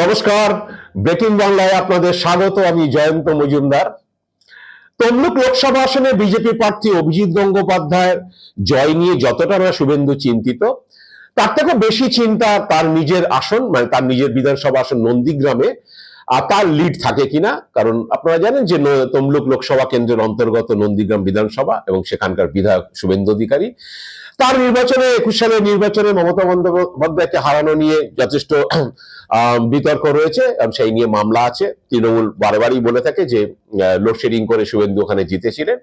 নমস্কার। ব্রেকিং বাংলায় আপনাদের স্বাগত, আমি জয়ন্ত মজুমদার। তমলুক লোকসভা আসনে বিজেপি প্রার্থী অভিজিৎ গঙ্গোপাধ্যায়ের জয় নিয়ে যতটা না শুভেন্দু চিন্তিত, তার থেকে বেশি চিন্তা তার নিজের আসন মানে তার নিজের বিধানসভা আসন নন্দীগ্রামে, আর তার লিড থাকে কিনা, কারণ আপনারা জানেন যে তমলুক লোকসভা কেন্দ্রের অন্তর্গত নন্দীগ্রাম বিধানসভা এবং সেখানকার বিধায়ক শুভেন্দু অধিকারী। তার নির্বাচনে, একুশ সালের নির্বাচনে মমতা বন্দ্যোপাধ্যায়কে হারানো নিয়ে যথেষ্ট বিতর্ক রয়েছে সেই নিয়ে মামলা আছে। তৃণমূল বারবারই বলে থাকে যে লোডশেডিং করে শুভেন্দু ওখানে জিতেছিলেন।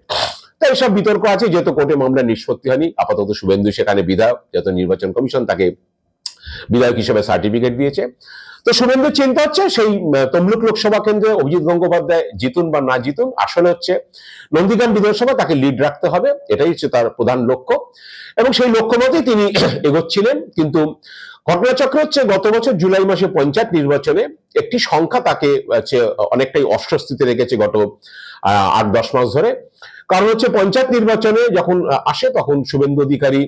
তাই সব বিতর্ক আছে, যেহেতু কোর্টে মামলা নিষ্পত্তি হয়নি, আপাতত শুভেন্দু সেখানে বিধায়ক, যেহেতু নির্বাচন কমিশন তাকে বিধায়ক হিসেবে সার্টিফিকেট দিয়েছে। তো শুভেন্দুর চিন্তা হচ্ছে সেই তমলুক লোকসভা কেন্দ্রে অভিজিৎ গঙ্গোপাধ্যায় জিতুন বা না জিতুন, আসলে হচ্ছে নন্দীগ্রাম বিধানসভা তাকে লিড রাখতে হবে, এটাই হচ্ছে তার প্রধান লক্ষ্য। এবং সেই লক্ষ্য মতেই তিনি এগোচ্ছিলেন, কিন্তু ঘটনাচক্র হচ্ছে গত বছর জুলাই মাসে পঞ্চায়েত নির্বাচনে একটি সংখ্যা তাকে অনেকটাই অস্বস্তিতে রেখেছে গত আট দশ মাস ধরে। কারণ হচ্ছে পঞ্চায়েত নির্বাচনে যখন আসে তখন শুভেন্দু অধিকারী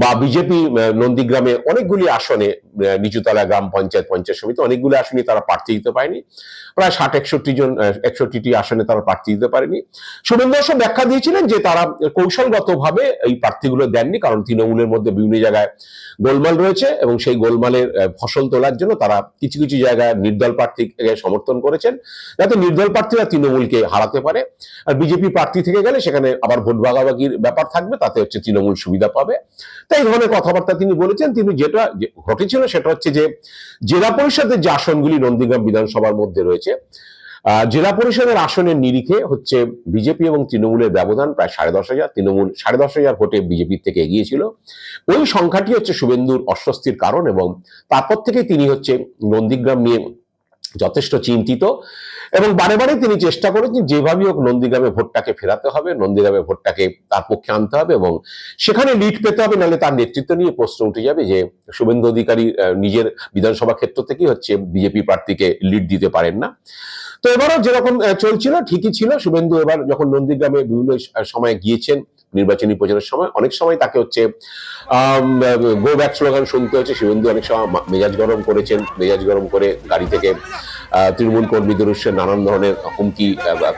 বা বিজেপি নন্দীগ্রামে অনেকগুলি আসনে নিচুতলা গ্রাম পঞ্চায়েত পঞ্চায়েত সমিতি অনেকগুলি আসনে তারা প্রার্থী দিতে পারেনি। প্রায় ষাট, একষট্টি জন একষট্টিটি আসনে তারা প্রার্থী দিতে পারেনি। শুভেন্দু অবশ্য ব্যাখ্যা দিয়েছিলেন যে তারা কৌশলগতভাবে এই প্রার্থীগুলো দেননি, কারণ তৃণমূলের মধ্যে বিভিন্ন জায়গায় গোলমাল রয়েছে এবং সেই গোলমালের ফসল তোলার জন্য তারা কিছু কিছু জায়গায় নির্দল প্রার্থীকে সমর্থন করেছেন। যাতে নির্দল প্রার্থীরা তৃণমূলকে হারাতে পারে। আর বিজেপি প্রার্থী থেকে গেলে সেখানে আবার ভোট ভাগাভাগির ব্যাপার থাকবে, তাতে হচ্ছে তৃণমূল সুবিধা পাবে। তাই এই ধরনের কথাবার্তা তিনি বলেছেন। তিনি যেটা ঘটেছিল সেটা হচ্ছে যে জেলা পরিষদের যে আসনগুলি নন্দীগ্রাম বিধানসভার মধ্যে রয়েছে জেলা পরিষদের আসনের নিরিখে হচ্ছে বিজেপি এবং তৃণমূলের ব্যবধান প্রায় সাড়ে দশ হাজার। তৃণমূল সাড়ে দশ হাজার ভোটে বিজেপির থেকে এগিয়েছিল। ওই সংখ্যাটি হচ্ছে শুভেন্দুর অস্বস্তির কারণ এবং তারপর থেকে তিনি হচ্ছে নন্দীগ্রাম নিয়ে যথেষ্ট চিন্তিত এবং বারে বারে তিনি চেষ্টা করেছেন যেভাবেই হোক নন্দীগ্রামে ভোটটাকে ফেরাতে হবে, নন্দীগ্রামে ভোটটাকে তার পক্ষে আনতে হবে এবং সেখানে লিড পেতে হবে, নাহলে তার নেতৃত্ব নিয়ে প্রশ্ন উঠে যাবে যে শুভেন্দু অধিকারী নিজের বিধানসভা ক্ষেত্র থেকেই হচ্ছে বিজেপি প্রার্থীকে লিড দিতে পারেন না। তো এবারও যেরকম চলছিল, ঠিকই ছিল। শুভেন্দু এবার যখন নন্দীগ্রামে বিভিন্ন সময় গিয়েছেন নির্বাচনী প্রচারের সময়, অনেক সময় তাকে হচ্ছে গো ব্যাক স্লোগান শুনতে হচ্ছে। শুভেন্দু অনেক সময় মেজাজ গরম করেছেন, মেজাজ গরম করে গাড়ি থেকে তৃণমূল কর্মীদের উৎসে নানান ধরনের হুমকি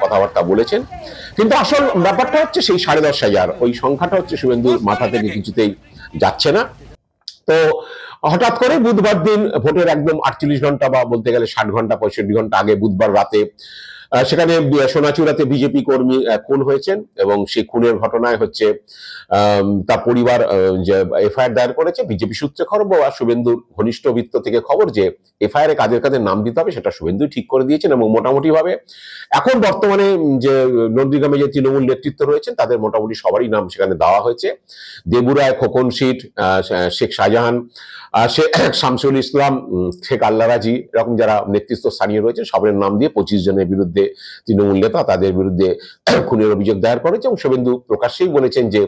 কথাবার্তা বলেছেন। কিন্তু আসল ব্যাপারটা হচ্ছে সেই সাড়ে দশ হাজার। ওই সংখ্যাটা হচ্ছে শুভেন্দুর মাথা থেকে কিছুতেই যাচ্ছে না। তো হঠাৎ করে বুধবার দিন ভোটের একদম আটচল্লিশ ঘণ্টা বা বলতে গেলে ষাট ঘণ্টা, পঁয়ষট্টি ঘণ্টা আগে বুধবার রাতে সেখানে সোনাচূড়াতে বিজেপি কর্মী খুন হয়েছেন এবং সেই খুনের ঘটনায় হচ্ছে তার পরিবার এফআইআর দায়ের করেছে বিজেপি সূত্রে খবর বা শুভেন্দুর ঘনিষ্ঠ বৃত্ত থেকে খবর যে এফআইআর এ কাদের কাদের নাম দিতে হবে সেটা শুভেন্দু ঠিক করে দিয়েছেন এবং মোটামুটি ভাবে এখন বর্তমানে যে নন্দীগ্রামে যে তৃণমূল নেতৃত্ব রয়েছেন তাদের মোটামুটি সবারই নাম সেখানে দেওয়া হয়েছে। দেবুরায় খোকন আহ, শেখ শাহজাহান শেখ শামসুল ইসলাম শেখ আল্লারাজি এরকম যারা নেতৃত্ব স্থানীয় রয়েছে সবার নাম দিয়ে পঁচিশ জনের বিরুদ্ধে তৃণমূল নেতা তাদের বিরুদ্ধে খুনের অভিযোগ দায়ের করেছে এবং শুভেন্দু প্রকাশ্যেই বলেছেন যে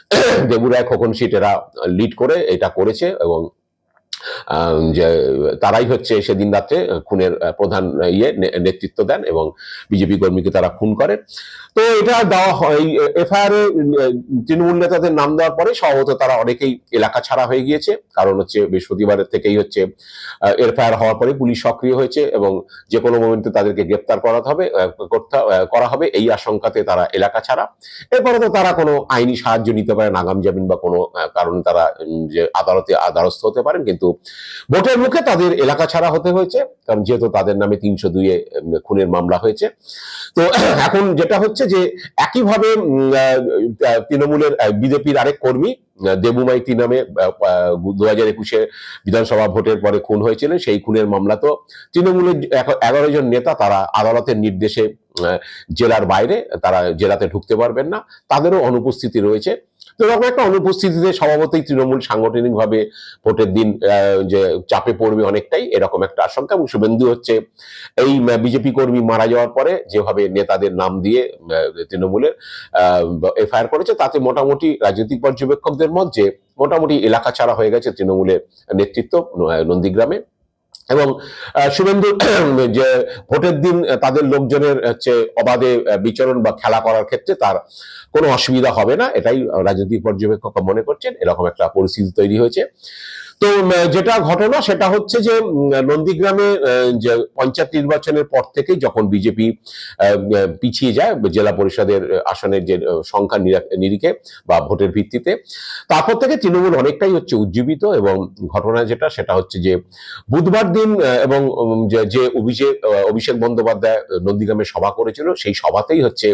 দেবুরায় খোকন সিট এরা লিড করে, এটা করেছে এবং যে তারাই হচ্ছে সেদিন রাত্রে খুনের প্রধান ইয়ে নেতৃত্ব দেন এবং বিজেপি কর্মীকে তারা খুন করেন তো এটা দেওয়া হয়, এফআইআর তৃণমূল নেতাদের নাম দেওয়ার পরে সম্ভবত তারা অনেকেই এলাকা ছাড়া হয়ে গিয়েছে। কারণ হচ্ছে বৃহস্পতিবারের থেকেই হচ্ছে এফআইআর হওয়ার পরে পুলিশ সক্রিয় হয়েছে এবং যে কোনো মোমেন্টে তাদেরকে গ্রেপ্তার করাতে হবে করতে করা হবে এই আশঙ্কাতে তারা এলাকা ছাড়া। এরপরে তো তারা কোনো আইনি সাহায্য নিতে পারেন আগাম জামিন বা কোনো কারণে তারা যে আদালতে আদারস্থ হতে পারেন, কিন্তু ভোটের মুখে তাদের এলাকা ছাড়া হতে হয়েছে, কারণ যেহেতু তাদের নামে তিনশো দুইয়ে খুনের মামলা হয়েছে। তো এখন যেটা হচ্ছে যে, একইভাবে তৃণমূলের বিজেপির আরেক কর্মী দেবু মাইতি নামে দু হাজার একুশে বিধানসভা ভোটের পরে খুন হয়েছিলেন। সেই খুনের মামলা তো তৃণমূলের এগারো জন নেতা তারা আদালতের নির্দেশে জেলার বাইরে, তারা জেলাতে ঢুকতে পারবেন না। তাদেরও অনুপস্থিতি রয়েছে। তো এরকম একটা অনুপস্থিতিতে স্বভাবতই তৃণমূল সাংগঠনিকভাবে ভোটের দিন যে চাপে পড়বে অনেকটাই এরকম একটা আশঙ্কা এবং শুভেন্দু হচ্ছে এই বিজেপি কর্মী মারা যাওয়ার পরে যেভাবে নেতাদের নাম দিয়ে তৃণমূলের এফআইআর করেছে, তাতে মোটামুটি রাজনৈতিক পর্যবেক্ষকদের মধ্যে মোটামুটি এলাকা ছাড়া হয়ে গেছে তৃণমূলের নেতৃত্ব নন্দীগ্রামে। এবং শুভেন্দু, যে ভোটের দিন তাদের লোকজনের হচ্ছে অবাধে বিচরণ বা খেলা করার ক্ষেত্রে তার কোনো অসুবিধা হবে না। এটাই রাজনৈতিক পর্যবেক্ষক মনে করছেন। এরকম একটা পরিস্থিতি তৈরি হয়েছে। তো যেটা ঘটনা সেটা হচ্ছে যে নন্দীগ্রামে পঞ্চায়েত নির্বাচনের পর থেকে যখন বিজেপি পিছিয়ে যায় জেলা পরিষদের আসনের যে সংখ্যা নিরা- নিরিখে বা ভোটের ভিত্তিতে, তারপর থেকে তৃণমূল অনেকটাই হচ্ছে উজ্জীবিত এবং ঘটনা যেটা সেটা হচ্ছে যে, বুধবার দিন এবং যে- অভিষেক অভিষেক বন্দ্যোপাধ্যায় নন্দীগ্রামে সভা করেছিল, সেই সভাতেই হচ্ছে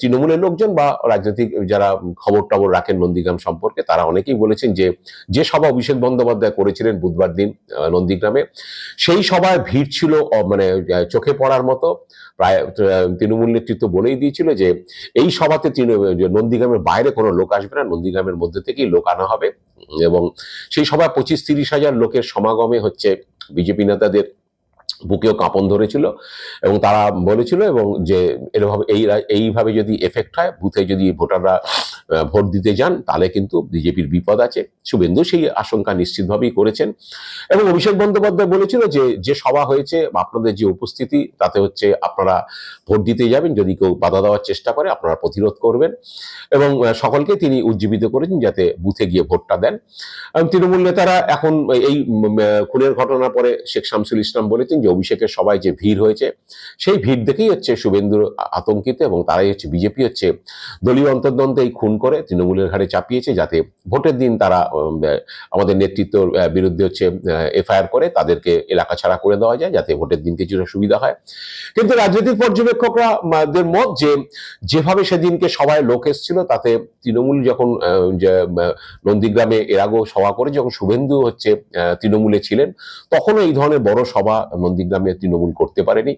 তৃণমূলের লোকজন বা রাজনৈতিক যারা খবর টবর রাখেন নন্দীগ্রাম সম্পর্কে, তারা অনেকেই বলেছেন যে যে সভা অভিষেক বন্দ্যোপাধ্যায় করেছিলেন বুধবার দিন নন্দীগ্রামে। সেই সভায় ভিড় ছিল মানে চোখে পড়ার মতো। প্রায় তৃণমূল নেতৃত্ব বলেই দিয়েছিল যে, এই সভাতে নন্দীগ্রামের বাইরে কোনো লোক আসবে না, নন্দীগ্রামের মধ্যে থেকেই লোক আনা হবে। এবং সেই সভায় পঁচিশ তিরিশ হাজার লোকের সমাগমে হচ্ছে বিজেপি নেতাদের বুকেও কাঁপন ধরেছিল এবং তারা বলেছিল এবং যে, এরভাবে, এই, এইভাবে যদি এফেক্ট হয় বুথে যদি ভোটাররা ভোট দিতে যান, তাহলে কিন্তু বিজেপির বিপদ আছে। শুভেন্দু সেই আশঙ্কা নিশ্চিতভাবেই করেছেন। এবং অভিষেক বন্দ্যোপাধ্যায় বলেছিল যে যে সভা হয়েছে, আপনাদের যে উপস্থিতি, তাতে হচ্ছে আপনারা ভোট দিতে যাবেন, যদি কেউ বাধা দেওয়ার চেষ্টা করে, আপনারা প্রতিরোধ করবেন। এবং সকলকে তিনি উজ্জীবিত করেছেন যাতে বুথে গিয়ে ভোটটা দেন। এবং তৃণমূল নেতারা এখন এই খুনের ঘটনার পরে শেখ শামসুল ইসলাম বলেছেন যে, অভিষেকের সবাই যে ভিড় হয়েছে, সেই ভিড় দেখেই হচ্ছে শুভেন্দুর আতঙ্কিত এবং তারাই হচ্ছে বিজেপি হচ্ছে দলীয় অন্তর্দ্বন্দ্বে এই খুন করে তৃণমূলের ঘাড়ে চাপিয়েছে যাতে ভোটের দিন তারা আমাদের নেতৃত্বর বিরুদ্ধে হচ্ছে এফআইআর করে তাদেরকে এলাকা ছাড়া করে দেওয়া যায় যাতে ভোটের দিন কিছুটা সুবিধা হয়। কিন্তু রাজনৈতিক পর্যবেক্ষকরা মত যে, যেভাবে সেদিনকে সবাই লোক এসেছিল তাতে তৃণমূল যখন নন্দীগ্রামে এর আগেও সভা করে যখন শুভেন্দু হচ্ছে তৃণমূলে ছিলেন, তখনও এই ধরনের বড় সভা নন্দীগ্রামে তৃণমূল করতে পারেনি।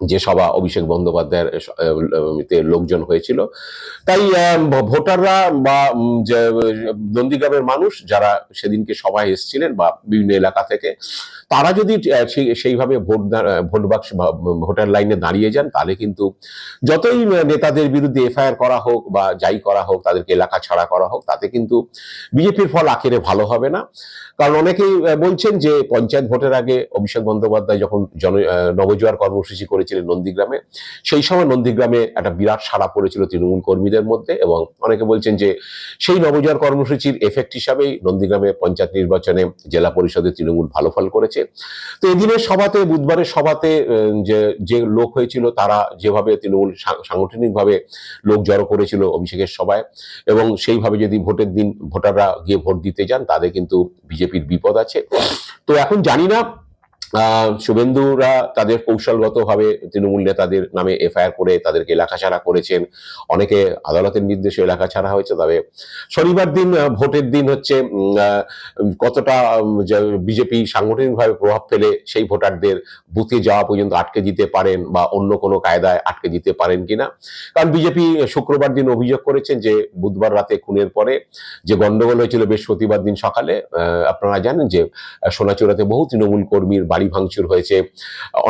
যে সভা অভিষেক বন্দ্যোপাধ্যায়ের লোকজন হয়েছিল। তাই ভোটাররা বা নন্দীগ্রামের মানুষ যারা সেদিনকে সভায় এসেছিলেন বা বিভিন্ন এলাকা থেকে তারা যদি সেই- সেইভাবে ভোট ভোট বাক্স ভোটার লাইনে দাঁড়িয়ে যান, তাহলে কিন্তু যতই নেতাদের বিরুদ্ধে এফআইআর করা হোক বা যাই করা হোক, তাদেরকে এলাকা ছাড়া করা হোক, তাতে কিন্তু বিজেপির ফল আখেরে ভালো হবে না। কারণ অনেকেই বলছেন যে পঞ্চায়েত ভোটের আগে অভিষেক বন্দ্যোপাধ্যায় যখন জন নবজোয়ার কর্মসূচি করেছিলেন নন্দীগ্রামে, সেই সময় নন্দীগ্রামে একটা বিরাট সাড়া পড়েছিল তৃণমূল কর্মীদের মধ্যে এবং অনেকে বলছেন যে সেই নবজোয়ার কর্মসূচির এফেক্ট হিসাবেই নন্দীগ্রামে পঞ্চায়েত নির্বাচনে জেলা পরিষদে তৃণমূল ভালো ফল করেছে। তো এদিনের সভাতে বুধবারের সভাতে যে যে লোক হয়েছিল তারা যেভাবে তৃণমূল সাংগঠনিক সাংগঠনিকভাবে লোক জড়ো করেছিল অভিষেকের সভায় এবং সেইভাবে যদি ভোটের দিন ভোটাররা গিয়ে ভোট দিতে যান, তাদের কিন্তু বিজেপির বিপদ আছে। তো এখন জানি না শুভেন্দুরা তাদের কৌশলগতভাবে তৃণমূল নেতাদের নামে এফআইআর করে তাদেরকে এলাকা ছাড়া করেছেন। অনেকে আদালতের নির্দেশে এলাকা ছাড়া হয়েছে তবে শনিবার দিন ভোটের দিন হচ্ছে কতটা বিজেপি সাংগঠনিকভাবে প্রভাব ফেলে সেই ভোটারদের বুথে যাওয়া পর্যন্ত আটকে দিতে পারেন বা অন্য কোনো কায়দায় আটকে দিতে পারেন কিনা? কারণ বিজেপি শুক্রবার দিন অভিযোগ করেছেন যে বুধবার রাতে খুনের পরে যে গন্ডগোল হয়েছিল বৃহস্পতিবার দিন সকালে আপনারা জানেন যে আহ, সোনাচূড়াতে বহু তৃণমূল কর্মীর বাড়ি ভাঙচুর হয়েছে,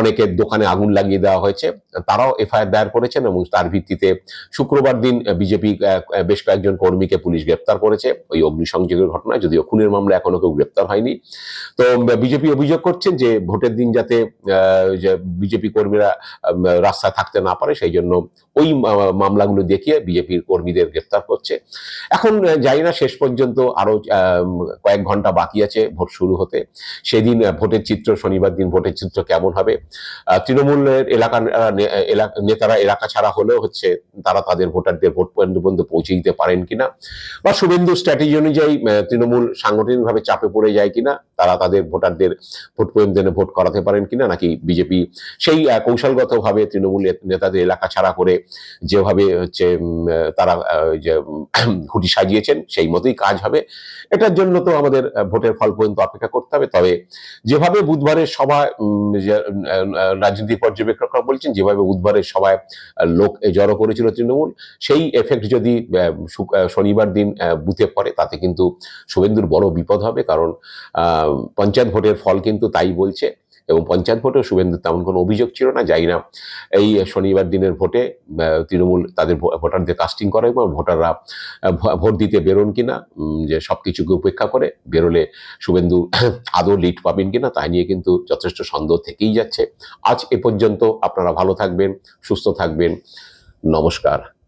অনেকের দোকানে আগুন লাগিয়ে দেওয়া হয়েছে, তারাও এফআইআর দায়ের করেছেন এবং তার ভিত্তিতে শুক্রবার দিন বিজেপি বেশ কয়েকজন কর্মীকে পুলিশ গ্রেপ্তার করেছে। ওই অগ্নিসংযোগের ঘটনায় যদিও খুনের মামলা এখনও কেউ গ্রেপ্তার হয়নি। তো বিজেপি অভিযোগ করছেন যে ভোটের দিন যাতে বিজেপি কর্মীরা রাস্তায় থাকতে না পারে সেই জন্য ওই মামলাগুলো দেখিয়ে বিজেপির কর্মীদের গ্রেপ্তার করছে। এখন জানি না শেষ পর্যন্ত আরও কয়েক ঘণ্টা বাকি আছে ভোট শুরু হতে। সেদিন ভোটের চিত্র শনিবার দিন ভোটের চিত্র কেমন হবে? তৃণমূলের এলাকা- নেতারা এলাকা ছাড়া হলেও হচ্ছে তারা তাদের ভোটারদের ভোট পর্যন্ত পর্যন্ত পৌঁছে দিতে পারেন কিনা? বা শুভেন্দু স্ট্র্যাটেজি অনুযায়ী তৃণমূল সাংগঠনিকভাবে চাপে পড়ে যায় কিনা? তারা তাদের ভোটারদের ভোট পর্যন্ত ভোট করাতে পারেন কিনা? নাকি বিজেপি সেই কৌশলগতভাবে তৃণমূল নেতাদের এলাকা ছাড়া করে যেভাবে হচ্ছে তারা যে খুঁটি সাজিয়েছেন, সেই মতোই কাজ হবে। এটার জন্য তো আমাদের ভোটের ফল পর্যন্ত অপেক্ষা করতে হবে। তবে যেভাবে বুধবারের সভায় রাজনৈতিক পর্যবেক্ষকরা বলছেন, যেভাবে বুধবারের সভায় লোক জড়ো করেছিল তৃণমূল, সেই এফেক্ট যদি শনিবার দিন বুথে পড়ে, তাতে কিন্তু শুভেন্দুর বড় বিপদ হবে, কারণ পঞ্চায়েত ভোটের ফল কিন্তু তাই বলছে। এবং পঞ্চায়েত ভোটে শুভেন্দুর তেমন কোনো অভিযোগ ছিল না, যাই না। এই শনিবার দিনের ভোটে তৃণমূল তাদের ভোটারদের কাস্টিং করে এবং ভোটাররা ভোট দিতে বেরোন কিনা যে সবকিছুকে উপেক্ষা করে বেরোলে শুভেন্দু আদৌ লিড পাবেন কিনা, তাই নিয়ে কিন্তু যথেষ্ট সন্দেহ থেকেই যাচ্ছে। আজ এ পর্যন্ত আপনারা ভালো থাকবেন, সুস্থ থাকবেন। নমস্কার।